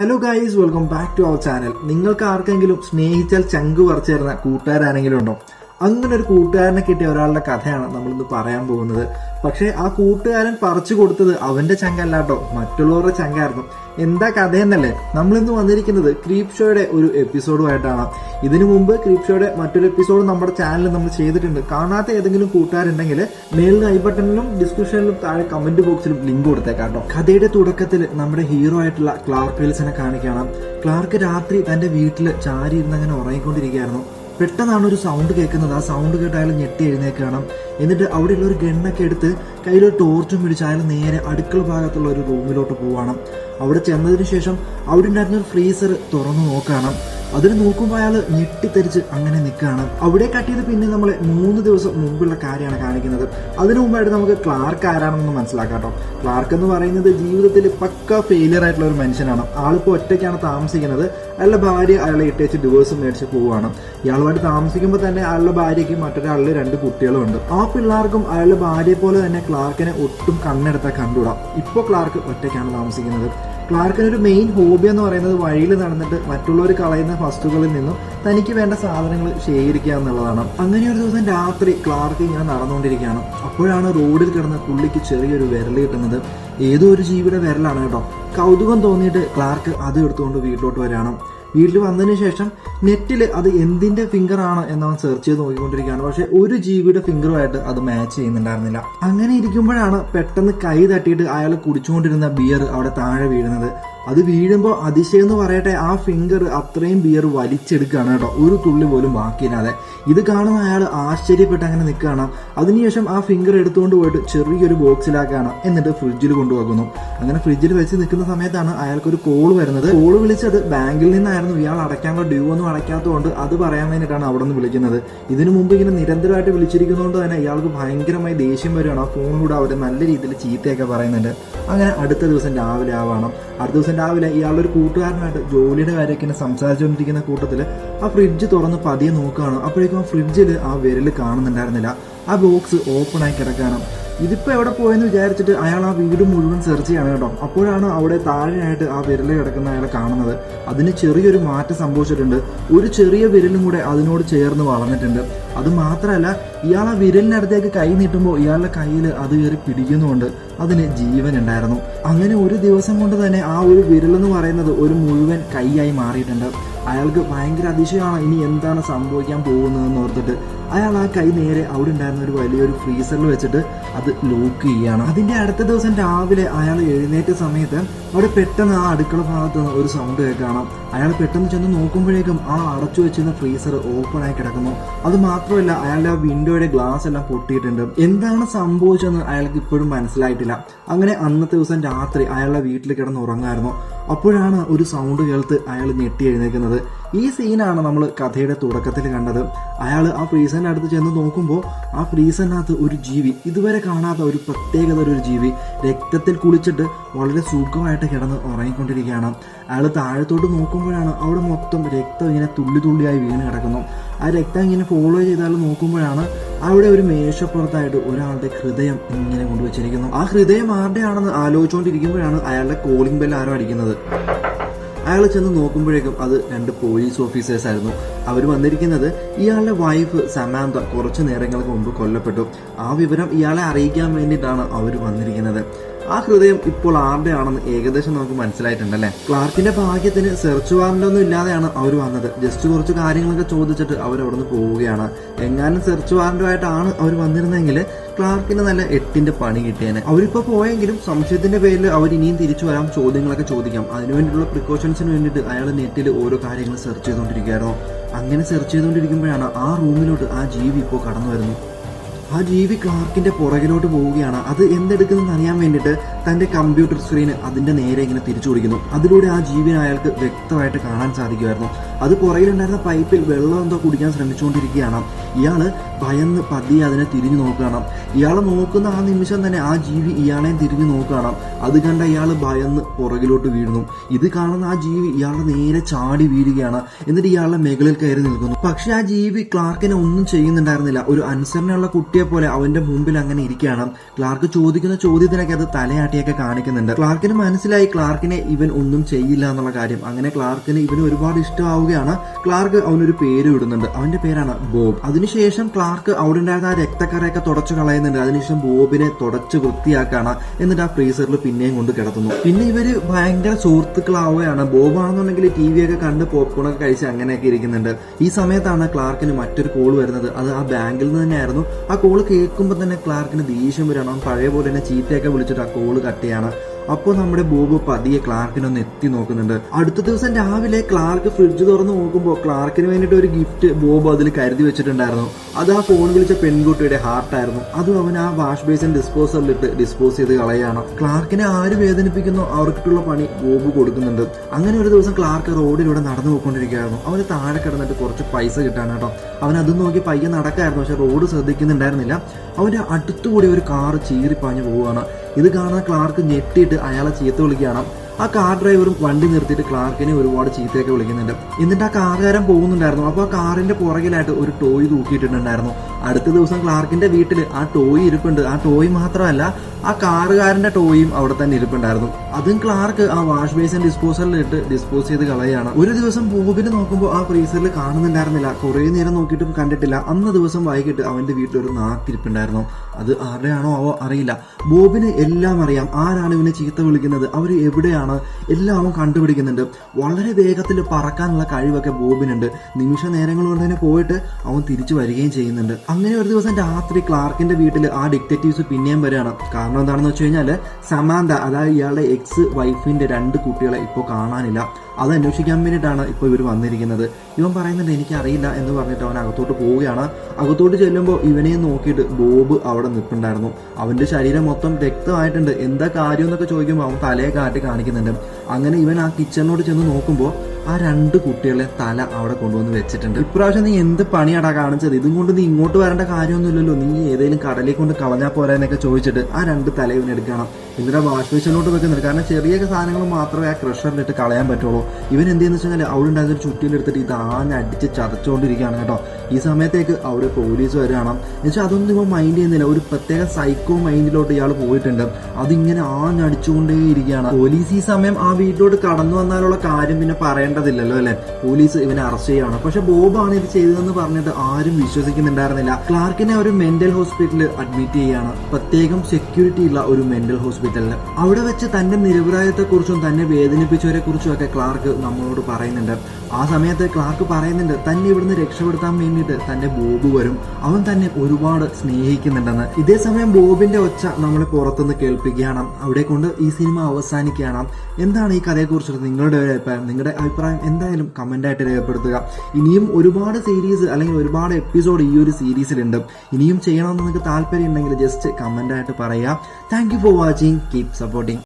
Hello guys welcome back to our channel നിങ്ങൾക്ക് ആർക്കെങ്കിലും സ്നേഹിച്ചാൽ ചങ്ക് പറിച്ചു തരുന്ന കൂട്ടുകാരാണെങ്കിലും ഉണ്ടോ? അങ്ങനെ ഒരു കൂട്ടുകാരനെ കിട്ടിയ ഒരാളുടെ കഥയാണ് നമ്മളിന്ന് പറയാൻ പോകുന്നത്. പക്ഷേ ആ കൂട്ടുകാരൻ പറിച്ചു കൊടുത്തത് അവന്റെ ചങ്കല്ലാട്ടോ. മറ്റുള്ളവരുടെ ചങ്കായിരുന്നു എന്താ കഥയെന്നല്ലേ? നമ്മളിന്ന് വന്നിരിക്കുന്നത് ക്രീപ് ഷോയുടെ ഒരു എപ്പിസോഡുമായിട്ടാണ്. ഇതിനു മുമ്പ് ക്രീപ് ഷോയുടെ മറ്റൊരു എപ്പിസോഡ് നമ്മുടെ ചാനലിൽ നമ്മൾ ചെയ്തിട്ടുണ്ട്. കാണാത്ത ഏതെങ്കിലും കൂട്ടുകാരുണ്ടെങ്കിൽ മേളിൽ ഐ ബട്ടണിലും ഡിസ്ക്രിപ്ഷനിലും താഴെ കമന്റ് ബോക്സിലും ലിങ്ക് കൊടുത്തേക്കാം കേട്ടോ കഥയുടെ തുടക്കത്തിൽ നമ്മുടെ ഹീറോ ആയിട്ടുള്ള ക്ലാർക്ക് വിൽസനെ കാണിക്കണം ക്ലാർക്ക് രാത്രി തന്റെ വീട്ടിൽ ചാരി ഇരുന്ന് അങ്ങനെ ഉറങ്ങിക്കൊണ്ടിരിക്കുകയായിരുന്നു. പെട്ടെന്നാണ് ഒരു സൗണ്ട് കേൾക്കുന്നത്. ആ സൗണ്ട് കേട്ട് അയാൾ ഞെട്ടി എഴുന്നേക്കണം എന്നിട്ട് അവിടെയുള്ള ഒരു ഗണ്ണൊക്കെ എടുത്ത് കയ്യിലൊരു ടോർച്ചും പിടിച്ച് അയാൾ നേരെ അടുക്കള ഭാഗത്തുള്ള ഒരു റൂമിലോട്ട് പോവാണ് അവിടെ ചെന്നതിന് ശേഷം അവിടെ ഉണ്ടായിരുന്ന ഒരു ഫ്രീസർ തുറന്നു നോക്കണം അതിന് നോക്കുമ്പോൾ അയാൾ ഞെട്ടിത്തെരിച്ച് അങ്ങനെ നിൽക്കുകയാണ് അവിടെ കട്ടിയത് പിന്നെ നമ്മൾ മൂന്ന് ദിവസം മുമ്പുള്ള കാര്യമാണ് കാണിക്കുന്നത്. അതിനു മുമ്പായിട്ട് നമുക്ക് ക്ലാർക്ക് ആരാണെന്ന് മനസ്സിലാക്കാം കേട്ടോ. ക്ലാർക്ക് എന്ന് പറയുന്നത് ജീവിതത്തിൽ പക്ക ഫെയിലിയർ ആയിട്ടുള്ള ഒരു മനുഷ്യനാണ്. ആളിപ്പോൾ ഒറ്റയ്ക്കാണ് താമസിക്കുന്നത്. അയാളുടെ ഭാര്യ അയാളെ ഇട്ടേച്ച് ഡിവോഴ്സ് മേടിച്ച് പോവുകയാണ്. ഇയാളുമായിട്ട് താമസിക്കുമ്പോൾ തന്നെ അയാളുടെ ഭാര്യയ്ക്ക് മറ്റൊരാളിൽ രണ്ട് കുട്ടികളും ഉണ്ട് ആ പിള്ളേർക്കും അയാളുടെ ഭാര്യയെ പോലെ തന്നെ ക്ലാർക്കിനെ ഒട്ടും കണ്ണെടുത്താൽ കണ്ടുകൂടാം. ഇപ്പോൾ ക്ലാർക്ക് ഒറ്റയ്ക്കാണ് താമസിക്കുന്നത്. ക്ലാർക്കിന് ഒരു മെയിൻ ഹോബി എന്ന് പറയുന്നത് വഴിയിൽ നടന്നിട്ട് മറ്റുള്ളവർ കളയുന്ന വസ്തുക്കളിൽ നിന്നും തനിക്ക് വേണ്ട സാധനങ്ങൾ ശേഖരിക്കുക എന്നുള്ളതാണ്. അങ്ങനെ ഒരു ദിവസം രാത്രി ക്ലാർക്ക് ഇങ്ങനെ നടന്നുകൊണ്ടിരിക്കുകയാണ്. അപ്പോഴാണ് റോഡിൽ കിടന്ന് പുള്ളിക്ക് ചെറിയൊരു വിരൽ കിട്ടുന്നത്. ഏതോ ഒരു ജീവിയുടെ വിരലാണ് കേട്ടോ. കൗതുകം തോന്നിയിട്ട് ക്ലാർക്ക് അത് എടുത്തുകൊണ്ട് വീട്ടിലോട്ട് വരികയാണ്. വീട്ടിൽ വന്നതിന് ശേഷം നെറ്റിൽ അത് ഫിംഗർ ആണ് എന്നവൻ സെർച്ച് ചെയ്ത് നോക്കിക്കൊണ്ടിരിക്കുകയാണ്. പക്ഷെ ഒരു ജീവിയുടെ ഫിംഗറുമായിട്ട് അത് മാച്ച് ചെയ്യുന്നുണ്ടായിരുന്നില്ല. അങ്ങനെ ഇരിക്കുമ്പോഴാണ് പെട്ടെന്ന് കൈ തട്ടിയിട്ട് അയാൾ കുടിച്ചുകൊണ്ടിരുന്ന ബിയർ അവിടെ താഴെ വീഴുന്നത്. അത് വീഴുമ്പോൾ അതിശയം എന്ന് പറയട്ടെ ആ ഫിംഗർ അത്രയും ബിയർ വലിച്ചെടുക്കുകയാണ് കേട്ടോ. ഒരു തുള്ളി പോലും ബാക്കിയില്ലാതെ. ഇത് കാണുന്ന അയാൾ ആശ്ചര്യപ്പെട്ട് അങ്ങനെ നിൽക്കുകയാണ്. അതിനുശേഷം ആ ഫിംഗർ എടുത്തുകൊണ്ട് പോയിട്ട് ചെറിയൊരു ബോക്സിലാക്കുകയാണ് എന്നിട്ട് ഫ്രിഡ്ജിൽ കൊണ്ടുപോകുന്നു. അങ്ങനെ ഫ്രിഡ്ജിൽ വെച്ച് നിൽക്കുന്ന സമയത്താണ് അയാൾക്കൊരു കോൾ വരുന്നത്. കോൾ വിളിച്ചത് ബാങ്കിൽ നിന്നായിരുന്നു. ഇയാൾ അടയ്ക്കാനുള്ള ഡ്യൂ ഒന്നും അടയ്ക്കാത്തതുകൊണ്ട് അത് പറയാൻ വേണ്ടിയിട്ടാണ് അവിടെ നിന്ന് വിളിക്കുന്നത്. ഇതിനു മുമ്പ് ഇങ്ങനെ നിരന്തരമായിട്ട് വിളിച്ചിരിക്കുന്നതുകൊണ്ട് തന്നെ ഇയാൾക്ക് ഭയങ്കരമായി ദേഷ്യം വരികയാണ്. ആ ഫോണിലൂടെ അവർ നല്ല രീതിയിൽ ചീത്തയൊക്കെ പറയുന്നുണ്ട്. അങ്ങനെ അടുത്ത ദിവസം രാവിലെ ആവണം അടുത്ത ദിവസം രാവിലെ ഇയാളൊരു കൂട്ടുകാരനായിട്ട് ജോലിയുടെ കാര്യമൊക്കെ ഇങ്ങനെ സംസാരിച്ചുകൊണ്ടിരിക്കുന്ന കൂട്ടത്തിൽ ആ ഫ്രിഡ്ജ് തുറന്ന് പതിയെ നോക്കുകയാണ്. അപ്പോഴേക്കും ആ ഫ്രിഡ്ജിൽ ആ വിരൽ കാണുന്നുണ്ടായിരുന്നില്ല. ആ ബോക്സ് ഓപ്പൺ ആയി കിടക്കാണ് ഇതിപ്പോ എവിടെ പോയെന്ന് വിചാരിച്ചിട്ട് അയാൾ ആ വീട് മുഴുവൻ സെർച്ച് ചെയ്യാണ് കേട്ടോ. അപ്പോഴാണ് അവിടെ താഴെയായിട്ട് ആ വിരൽ കിടക്കുന്ന അയാളെ കാണുന്നത്. അതിന് ചെറിയൊരു മാറ്റം സംഭവിച്ചിട്ടുണ്ട്. ഒരു ചെറിയ വിരലും കൂടെ അതിനോട് ചേർന്ന് വളർന്നിട്ടുണ്ട്. അത് മാത്രമല്ല ഇയാൾ ആ വിരലിനടുത്തേക്ക് കൈ നീട്ടുമ്പോൾ ഇയാളുടെ കയ്യിൽ അത് കയറി പിടിക്കുന്നുണ്ട് അതിന് ജീവൻ ഉണ്ടായിരുന്നു. അങ്ങനെ ഒരു ദിവസം കൊണ്ട് തന്നെ ആ ഒരു വിരലെന്ന് പറയുന്നത് ഒരു മുഴുവൻ കൈയായി മാറിയിട്ടുണ്ട്. അയാൾക്ക് ഭയങ്കര അതിശയമാണ് ഇനി എന്താണ് സംഭവിക്കാൻ പോകുന്നതെന്ന് ഓർത്തിട്ട്. അയാൾ ആ കൈ നേരെ അവിടെ ഉണ്ടായിരുന്ന ഒരു വലിയൊരു ഫ്രീസറിൽ വെച്ചിട്ട് അത് ലോക്ക് ചെയ്യുകയാണ്. അതിന്റെ അടുത്ത ദിവസം രാവിലെ അയാൾ എഴുന്നേറ്റ സമയത്ത് അവിടെ പെട്ടെന്ന് ആ അടുക്കള ഭാഗത്ത് ഒരു സൗണ്ട് കേൾക്കണം. അയാൾ പെട്ടെന്ന് ചെന്ന് നോക്കുമ്പോഴേക്കും ആ അടച്ചു വെച്ചിരുന്ന ഫ്രീസർ ഓപ്പൺ ആയി കിടക്കുന്നു. അത് മാത്രമല്ല അയാളുടെ ആ വിൻഡോയുടെ ഗ്ലാസ് എല്ലാം പൊട്ടിയിട്ടുണ്ട്. എന്താണ് സംഭവിച്ചതെന്ന് അയാൾക്ക് ഇപ്പോഴും മനസ്സിലായിട്ടില്ല. അങ്ങനെ അന്നത്തെ ദിവസം രാത്രി അയാളുടെ വീട്ടിൽ കിടന്ന് ഉറങ്ങായിരുന്നു. അപ്പോഴാണ് ഒരു സൗണ്ട് കേൾത്ത് അയാൾ ഞെട്ടി എഴുന്നേക്കുന്നത് ഈ സീനാണ് നമ്മൾ കഥയുടെ തുടക്കത്തിൽ കണ്ടത്. അയാൾ ആ ഫ്രീസറിന്റെ അടുത്ത് ചെന്ന് നോക്കുമ്പോൾ ആ ഫ്രീസറിനകത്ത് ഒരു ജീവി ഇതുവരെ കാണാത്ത ഒരു പ്രത്യേകത ഒരു ജീവി രക്തത്തിൽ കുളിച്ചിട്ട് വളരെ സുഖമായിട്ട് കിടന്ന് ഉറങ്ങിക്കൊണ്ടിരിക്കുകയാണ്. അയാൾ താഴത്തോട്ട് നോക്കുമ്പോഴാണ് അവിടെ മൊത്തം രക്തം ഇങ്ങനെ തുള്ളി തുള്ളിയായി വീണ് കിടക്കുന്നു. ആ രക്തം ഇങ്ങനെ ഫോളോ ചെയ്താൽ നോക്കുമ്പോഴാണ് അവിടെ ഒരു മേശപ്പുറത്തായിട്ട് ഒരാളുടെ ഹൃദയം ഇങ്ങനെ കൊണ്ടുവച്ചിരിക്കുന്നു. ആ ഹൃദയം ആരുടെയാണെന്ന് ആലോചിച്ചുകൊണ്ടിരിക്കുമ്പോഴാണ് അയാളുടെ കോളിംഗ് ബെൽ ആരോ അടിക്കുന്നത്. അയാൾ ചെന്ന് നോക്കുമ്പോഴേക്കും അത് രണ്ട് പോലീസ് ഓഫീസേഴ്സ് ആയിരുന്നു. അവർ വന്നിരിക്കുന്നത് ഇയാളുടെ വൈഫ് സമാന്ത കുറച്ച് നേരങ്ങൾക്ക് മുമ്പ് കൊല്ലപ്പെട്ടു. ആ വിവരം ഇയാളെ അറിയിക്കാൻ വേണ്ടിയിട്ടാണ് അവർ വന്നിരിക്കുന്നത്. ആ ഹൃദയം ഇപ്പോൾ ആരുടെ ആണെന്ന് ഏകദേശം നമുക്ക് മനസ്സിലായിട്ടുണ്ടല്ലേ ക്ലാർക്കിന്റെ ഭാഗ്യത്തിന് സെർച്ച് വാറന്റ് ഒന്നും ഇല്ലാതെയാണ് അവർ വന്നത്. ജസ്റ്റ് കുറച്ച് കാര്യങ്ങളൊക്കെ ചോദിച്ചിട്ട് അവർ അവിടെ നിന്ന് പോവുകയാണ്. എങ്ങാനും സെർച്ച് വാറന്റുമായിട്ടാണ് അവർ വന്നിരുന്നെങ്കിൽ ക്ലാർക്കിന് നല്ല എട്ടിന്റെ പണി കിട്ടിയേനെ. അവരിപ്പോ പോയെങ്കിലും സംശയത്തിന്റെ പേരിൽ അവർ ഇനിയും തിരിച്ചു വരാം ചോദ്യങ്ങളൊക്കെ ചോദിക്കാം. അതിനുവേണ്ടിയുള്ള പ്രിക്കോഷൻസിന് വേണ്ടിയിട്ട് അയാൾ നെറ്റിൽ ഓരോ കാര്യങ്ങൾ സെർച്ച് ചെയ്തുകൊണ്ടിരിക്കുകയായിരുന്നു. അങ്ങനെ സെർച്ച് ചെയ്തുകൊണ്ടിരിക്കുമ്പോഴാണ് ആ റൂമിലോട്ട് ആ ജീവി ഇപ്പോൾ കടന്നു വരുന്നു. ആ ജീവി ക്ലാർക്കിന്റെ പുറകിലോട്ട് പോവുകയാണ്. അത് എന്തെടുക്കുന്നതെന്ന് അറിയാൻ വേണ്ടിയിട്ട് തന്റെ കമ്പ്യൂട്ടർ സ്ക്രീന് അതിന്റെ നേരെ ഇങ്ങനെ തിരിച്ചു കൊടുക്കുന്നു അതിലൂടെ ആ ജീവിനെ അയാൾക്ക് വ്യക്തമായിട്ട് കാണാൻ സാധിക്കുമായിരുന്നു. അത് പുറകിലുണ്ടായിരുന്ന പൈപ്പിൽ വെള്ളം എന്തോ കുടിക്കാൻ ശ്രമിച്ചുകൊണ്ടിരിക്കുകയാണ്. ഇയാൾ ഭയന്ന് പതിയെ അതിനെ തിരിഞ്ഞു നോക്കുകയാണ്. ഇയാളെ നോക്കുന്ന ആ നിമിഷം തന്നെ ആ ജീവി ഇയാളെയും തിരിഞ്ഞു നോക്കുകയാണ്. അത് കണ്ട ഇയാൾ ഭയന്ന് പുറകിലോട്ട് വീഴുന്നു. ഇത് കാണുന്ന ആ ജീവി ഇയാളുടെ നേരെ ചാടി വീഴുകയാണ്. എന്നിട്ട് ഇയാളുടെ മേഖലയിൽ കയറി നിൽക്കുന്നു. പക്ഷെ ആ ജീവി ക്ലാർക്കിനെ ഒന്നും ചെയ്യുന്നുണ്ടായിരുന്നില്ല. ഒരു അനുസരണയുള്ള കുട്ടി കുട്ടിയെ പോലെ അവന്റെ മുമ്പിൽ അങ്ങനെ ഇരിക്കുകയാണ്. ക്ലാർക്ക് ചോദിക്കുന്ന ചോദ്യത്തിനൊക്കെ അത് തലയാട്ടിയൊക്കെ കാണിക്കുന്നുണ്ട്. ക്ലാർക്കിന് മനസ്സിലായി ക്ലാർക്കിനെ ഇവൻ ഒന്നും ചെയ്യില്ല എന്നുള്ള കാര്യം. അങ്ങനെ ക്ലാർക്കിന് ഇവന് ഒരുപാട് ഇഷ്ടമാവുകയാണ് ക്ലാർക്ക് അവനൊരു പേര് ഇടുന്നുണ്ട്. അവന്റെ പേരാണ് ബോബ്. അതിനുശേഷം ക്ലാർക്ക് അവിടെ ഉണ്ടായിരുന്ന ആ രക്തക്കറയൊക്കെ തുടച്ചു കളയുന്നുണ്ട്. അതിനുശേഷം ബോബിനെ തുടച്ച് വൃത്തിയാക്കാണ് എന്നിട്ട് ആ ഫ്രീസറിൽ പിന്നെയും കൊണ്ട് കിടത്തുന്നു. പിന്നെ ഇവർ ഭയങ്കര സുഹൃത്തുക്കളാവുകയാണ്. ബോബ് ആണെന്നുണ്ടെങ്കിൽ ടി വി ഒക്കെ കണ്ട് പോപ്കോണൊക്കെ കഴിച്ച് അങ്ങനെയൊക്കെ ഇരിക്കുന്നുണ്ട്. ഈ സമയത്താണ് ക്ലാർക്കിന് മറ്റൊരു കോൾ വരുന്നത്. അത് ആ ബാങ്കിൽ നിന്ന് തന്നെയായിരുന്നു. ആ കോൾ കേൾക്കുമ്പോൾ തന്നെ ക്ലാർക്കിന് ദേഷ്യം വരണം. പഴയ പോലെ തന്നെ ചീത്തയൊക്കെ വിളിച്ചിട്ട് ആ കോൾ കട്ട് ചെയ്യാണ്. അപ്പോൾ നമ്മുടെ ബോബ് പതിയെ ക്ലാർക്കിനൊന്ന് എത്തി നോക്കുന്നുണ്ട്. അടുത്ത ദിവസം രാവിലെ ക്ലാർക്ക് ഫ്രിഡ്ജ് തുറന്ന് നോക്കുമ്പോൾ ക്ലാർക്കിന് വേണ്ടിയിട്ട് ഒരു ഗിഫ്റ്റ് ബോബ് അതിൽ കരുതി വെച്ചിട്ടുണ്ടായിരുന്നു. അത് ആ ഫോൺ വിളിച്ച പെൺകുട്ടിയുടെ ഹാർട്ടായിരുന്നു അതും അവൻ ആ വാഷ് ബേസിൻ ഡിസ്പോസറിലിട്ട് ഡിസ്പോസ് ചെയ്ത് കളയാണ് ക്ലാർക്കിനെ ആര് വേദനിപ്പിക്കുന്നു? അവർക്കിട്ടുള്ള പണി ബോബ് കൊടുക്കുന്നുണ്ട്. അങ്ങനെ ഒരു ദിവസം ക്ലാർക്ക് റോഡിലൂടെ നടന്നു പോയിക്കൊണ്ടിരിക്കുകയായിരുന്നു. അവന് താഴെ കിടന്നിട്ട് കുറച്ച് പൈസ കിട്ടാണ് കേട്ടോ. അവൻ അത് നോക്കി പയ്യെ നടക്കായിരുന്നു പക്ഷെ റോഡ് ശ്രദ്ധിക്കുന്നുണ്ടായിരുന്നില്ല. അവന്റെ അടുത്തുകൂടി ഒരു കാറ് ചീറിപ്പാഞ്ഞു പോവുകയാണ്. ഇത് കാണുന്ന ക്ലാർക്ക് ഞെട്ടിയിട്ട് അയാളെ ചീത്ത വിളിക്കുകയാണ്. ആ കാർ ഡ്രൈവറും വണ്ടി നിർത്തിയിട്ട് ക്ലാർക്കിനെ ഒരുപാട് ചീത്തയൊക്കെ വിളിക്കുന്നുണ്ട്. എന്നിട്ട് ആ കാറുകാരൻ പോകുന്നുണ്ടായിരുന്നു. അപ്പോൾ ആ കാറിന്റെ പുറകിലായിട്ട് ഒരു ടോയ് തൂക്കിയിട്ടുണ്ടായിരുന്നു അടുത്ത ദിവസം ക്ലാർക്കിന്റെ വീട്ടിൽ ആ ടോയ് ഇരിപ്പുണ്ട്. ആ ടോയ് മാത്രമല്ല ആ കാറുകാരന്റെ ടോയും അവിടെ തന്നെ ഇരിപ്പുണ്ടായിരുന്നു. അതും ക്ലാർക്ക് ആ വാഷ് ബേസിൻ ഡിസ്പോസലിൽ ഇട്ട് ഡിസ്പോസ് ചെയ്ത് കളയാണ് ഒരു ദിവസം ബോബിനെ നോക്കുമ്പോൾ ആ ഫ്രീസറിൽ കാണുന്നുണ്ടായിരുന്നില്ല. കുറേ നേരം നോക്കിയിട്ടും കണ്ടിട്ടില്ല. അന്ന് ദിവസം വൈകിട്ട് അവന്റെ വീട്ടിൽ ഒരു നാക്കിരിപ്പുണ്ടായിരുന്നു. അത് ആരുടെയാണോ അവോ അറിയില്ല. ബോബിന് എല്ലാം അറിയാം. ആരാണ് ഇവനെ ചീത്ത വിളിക്കുന്നത്? അവർ എവിടെയാണ്? എല്ലാം അവൻ കണ്ടുപിടിക്കുന്നുണ്ട്. വളരെ വേഗത്തിൽ പറക്കാനുള്ള കഴിവൊക്കെ ബോബിനുണ്ട്. നിമിഷ നേരങ്ങൾ കൊണ്ട് തന്നെ പോയിട്ട് അവൻ തിരിച്ചു വരികയും ചെയ്യുന്നുണ്ട്. അങ്ങനെ ഒരു ദിവസം രാത്രി ക്ലാർക്കിന്റെ വീട്ടിൽ ആ ഡിറ്റക്റ്റീവ്സ് പിന്നെയും വരികയാണ്. കാരണം എന്താണെന്ന് വെച്ച് കഴിഞ്ഞാൽ സമാന്ത അതായത് ഇയാളുടെ എക്സ് വൈഫിന്റെ രണ്ട് കുട്ടികളെ ഇപ്പോൾ കാണാനില്ല. അത് അന്വേഷിക്കാൻ വേണ്ടിയിട്ടാണ് ഇപ്പോൾ ഇവർ വന്നിരിക്കുന്നത്. ഇവൻ പറയുന്നുണ്ട് എനിക്ക് അറിയില്ല എന്ന് പറഞ്ഞിട്ട് അവൻ അകത്തോട്ട് പോവുകയാണ്. അകത്തോട്ട് ചെല്ലുമ്പോൾ ഇവനെ നോക്കിയിട്ട് ബോബ് അവിടെ നിൽപ്പുണ്ടായിരുന്നു. അവന്റെ ശരീരം മൊത്തം രക്തമായിട്ടുണ്ട്. എന്താ കാര്യം എന്നൊക്കെ ചോദിക്കുമ്പോൾ അവൻ തലയെ കാട്ടി കാണിക്കുന്നുണ്ട്. അങ്ങനെ ഇവൻ ആ കിച്ചണിനോട് ചെന്ന് നോക്കുമ്പോൾ ആ രണ്ട് കുട്ടികളെ തല അവിടെ കൊണ്ടുവന്ന് വെച്ചിട്ടുണ്ട്. ഇപ്രാവശ്യം നീ എന്ത് പണിയാടാ കാണിച്ചത്? ഇതും കൊണ്ട് നീ ഇങ്ങോട്ട് വരേണ്ട കാര്യമൊന്നുമില്ലല്ലോ. നീ ഏതെങ്കിലും കടലിൽ കൊണ്ട് കളഞ്ഞാൽ പോരാനൊക്കെ ചോദിച്ചിട്ട് ആ രണ്ട് തല ഇവൻ എന്നിട്ട് വാഷ് ബേസിലോട്ട് വെക്കുന്നുണ്ട് കാരണം ചെറിയ സാധനങ്ങൾ മാത്രമേ ആ ക്രഷറിലിട്ട് കളയാൻ പറ്റുള്ളൂ. ഇവൻ എന്ത് ചെയ്യുന്ന വെച്ചാൽ അവിടെ ഉണ്ടായിരുന്ന ഒരു ചുറ്റിലെടുത്തിട്ട് ഇത് ആഞ്ഞടിച്ച് ചതച്ചുകൊണ്ടിരിക്കുകയാണ് കേട്ടോ. ഈ സമയത്തേക്ക് അവിടെ പോലീസ് വരികയാണ്. എന്നുവെച്ചാൽ അതൊന്നും ഇവൻ മൈൻഡ് ചെയ്യുന്നില്ല. ഒരു പ്രത്യേക സൈക്കോ മൈൻഡിലോട്ട് ഇയാൾ പോയിട്ടുണ്ട്. അതിങ്ങനെ ആഞ്ഞടിച്ചുകൊണ്ടേ ഇരിക്കുകയാണ് പോലീസ് ഈ സമയം ആ വീട്ടിലോട്ട് കടന്നു വന്നാലുള്ള കാര്യം പിന്നെ പറയേണ്ടതില്ലല്ലോ അല്ലേ? പോലീസ് ഇവനെ അറസ്റ്റ് ചെയ്യുകയാണ്. പക്ഷെ ബോബാണ് ഇത് ചെയ്തതെന്ന് പറഞ്ഞിട്ട് ആരും വിശ്വസിക്കുന്നുണ്ടായിരുന്നില്ല. ക്ലാർക്കിനെ ഒരു മെന്റൽ ഹോസ്പിറ്റലിൽ അഡ്മിറ്റ് ചെയ്യുകയാണ്. പ്രത്യേകം സെക്യൂരിറ്റി ഉള്ള ഒരു മെന്റൽ ഹോസ്പിറ്റലിൽ. അവിടെ വെച്ച് തന്റെ നിരപരായത്തെക്കുറിച്ചും തന്നെ വേദനിപ്പിച്ചവരെ കുറിച്ചും ഒക്കെ ക്ലാർക്ക് നമ്മളോട് പറയുന്നുണ്ട്. ആ സമയത്ത് ക്ലാർക്ക് പറയുന്നുണ്ട് തന്നെ ഇവിടുന്ന് രക്ഷപ്പെടുത്താൻ വേണ്ടിയിട്ട് തന്റെ ബോബ് വരും. അവൻ തന്നെ ഒരുപാട് സ്നേഹിക്കുന്നുണ്ടെന്ന്. ഇതേ സമയം ബോബിന്റെ ഒച്ച നമ്മളെ പുറത്തുനിന്ന് കേൾപ്പിക്കുകയാണ്. അവിടെ കൊണ്ട് ഈ സിനിമ അവസാനിക്കുകയാണ്. എന്താണ് ഈ കഥയെക്കുറിച്ചുള്ള നിങ്ങളുടെ ഒരു അഭിപ്രായം? നിങ്ങളുടെ അഭിപ്രായം എന്തായാലും കമന്റായിട്ട് രേഖപ്പെടുത്തുക. ഇനിയും ഒരുപാട് സീരീസ് അല്ലെങ്കിൽ ഒരുപാട് എപ്പിസോഡ് ഈ ഒരു സീരീസിലുണ്ട് ഇനിയും ചെയ്യണമെന്ന് നിങ്ങൾക്ക് താല്പര്യം ഉണ്ടെങ്കിൽ ജസ്റ്റ് കമന്റായിട്ട് പറയുക. Thank for watching keep supporting.